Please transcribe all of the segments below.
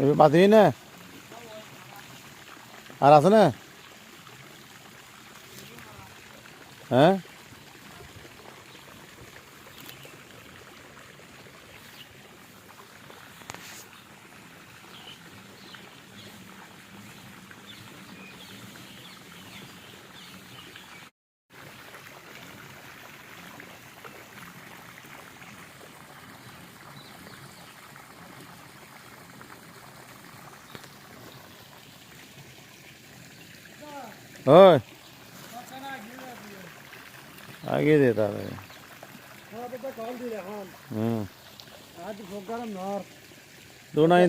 এবার বাতিই না? আর আছে না? হ্যাঁ? ওই। আগে দে তাহলে।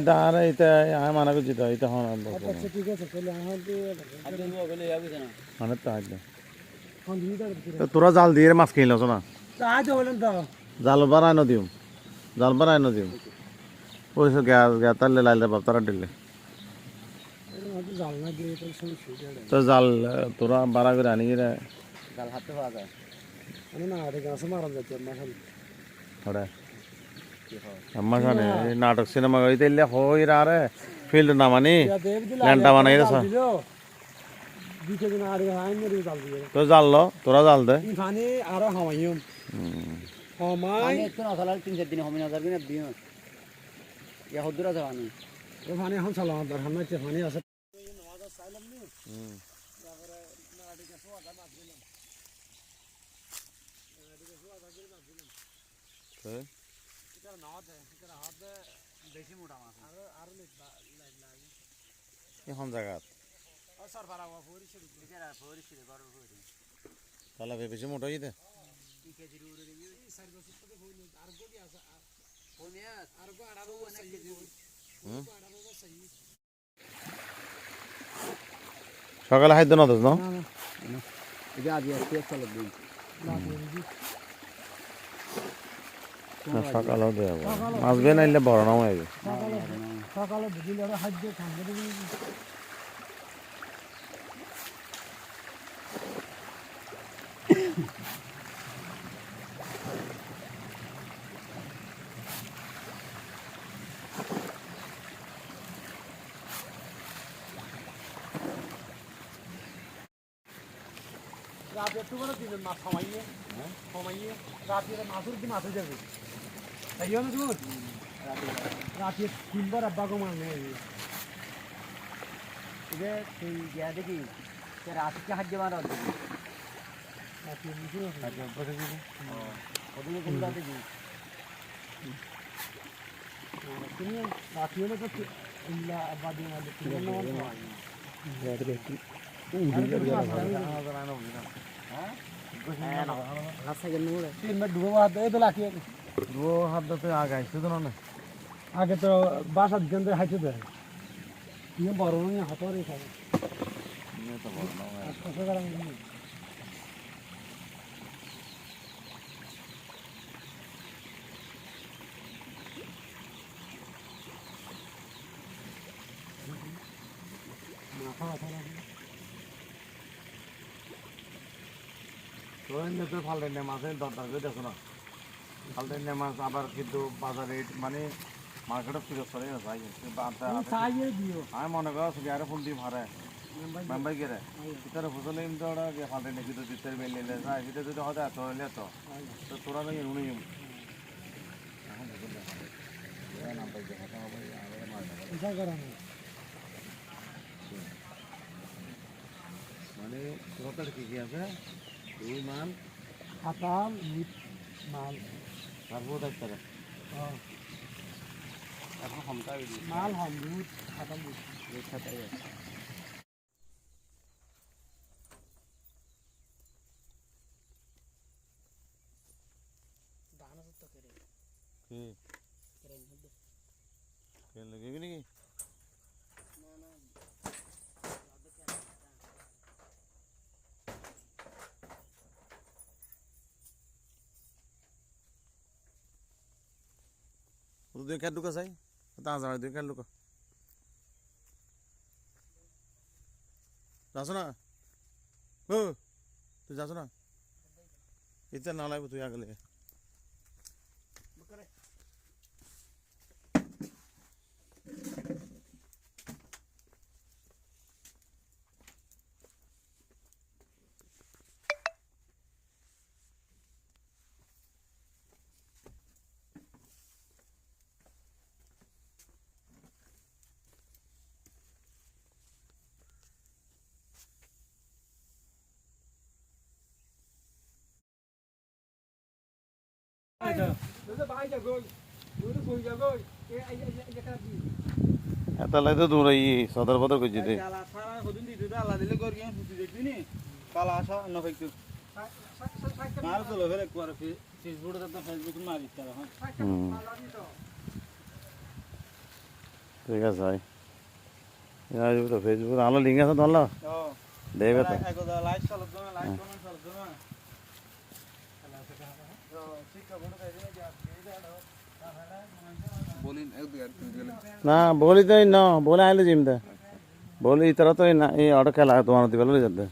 তার মানা তোরা জাল দিয়ে মাছ কিনলছ না আজ বলেন তো জাল বাড়াই নদিম, জাল বাড়াই নদিম। পয়সা গ্যাস গ্যাস, তাহলে লাইলে বাপ তারা দিলে। জাল তো জাল তোরা বাড়া করে আনি রে জাল হাতে পাওয়া যায়। না আরে গাছে মারা যাচ্ছে মাসাল అమ్మ కానీ నాటక సినిమా అయితే వెళ్ళే హోయి రారే ఫీల్డ్ ఉన్నామని లేంటామని సార్ তো জাললো তোরা জাল দে। ইফানি আর হামাইম। হামাই। তো না সালাল তিন চার দিন হামাই না যাবি না বিয়ে ইয়া হদুরা যাওয়ানি ইফানি হাম সালাম দরহাম না ইফানি আছে। বেশি মোটা মাছ এখন জায়গাত সর পারা পরিষ্কার এছাড়া পরিস্থিতি গরম করে তাহলে বেশি মোটা হয়ে দে তিন কেজির উপরে দিবি চারি বছর থেকে হইল আর গদি আছে আর কমে আর গো আড়াবো অনেক কেজি আড়াবো চাই সকালে খাদ্য না দোস না না না এই যে আজ আজকে চলো দিন না দিয়ে সকালেও দেব মাছ বেয়ে নাইলে বড় নাও হয়ে যাবে সকালে সকালে বুঝিলে ওরা হাত দিয়ে খান করে দিবি রাতে একটু করে দিবেন মাছ খামাইয়ে খামাইয়ে রাতে মাছের কি মাছ হয়ে যাবে তাই না শুন রাতে তিনবার আব্বা মানে এই যে তুই গিয়া দেখি হাত মারা রাতে বুঝে ওদিকে কোনটা দেখি? তুমি রাতে হলে তো আব্বা দিয়ে মানে আগে তো বাসার দিন হাইতে দেয় বড় হাত তো ফালতেন মাছের দরকার করে দেখো না। ফালতেন মাছ আবার কিন্তু বাজারে মানে মার্কেটে ফিরত চাইয়ে দিও। আমি মনে করো সুবিধারে ফুল দিয়ে ভাড়ে মেম্বার গেলে ভিতরে ফুসলে এমনি ওরা ফালতেন কিন্তু দিতে বেলে যায় ভিতরে যদি হতে এত হলে তো। তো তোরা ইচ্ছা করা নেই মানে তোর কি কি আছে? দুই মান হাতাল মাল। তারপর দেখতে এখন ক্ষমতা মাল হম দুধ হাতাল দুধ ধান আছে তো কেড়ে কি কেড়ে মধ্যে কেন লাগবে নাকি তুই দুই খেত ঢুকা চাই? তা যাবে দুই খেত ঢুকা। যাস না? ও তুই যাস না? ইচ্ছা না লাগবে তুই আগলে তাহলে তো দূর এই সদর বদর করছি দে কালা সারা হদিন দিতে তো আল্লাহ দিলে গর গিয়ে ফুটি দেখবি নি কালা আসা ন ফেকতু মার তো লোভের ফেসবুক তো ফেসবুক মারিস তারা হ্যাঁ? হুম। ঠিক আছে ভাই। তো ফেসবুক আলো লিঙ্ক আছে ও। দেবে তো। লাইক চালাত লাইক কমেন্ট না বলি তো ন, বলে আইলে জিমতে বলি ইতরা তো এই অটো খেলা তোমার দিবে জানতে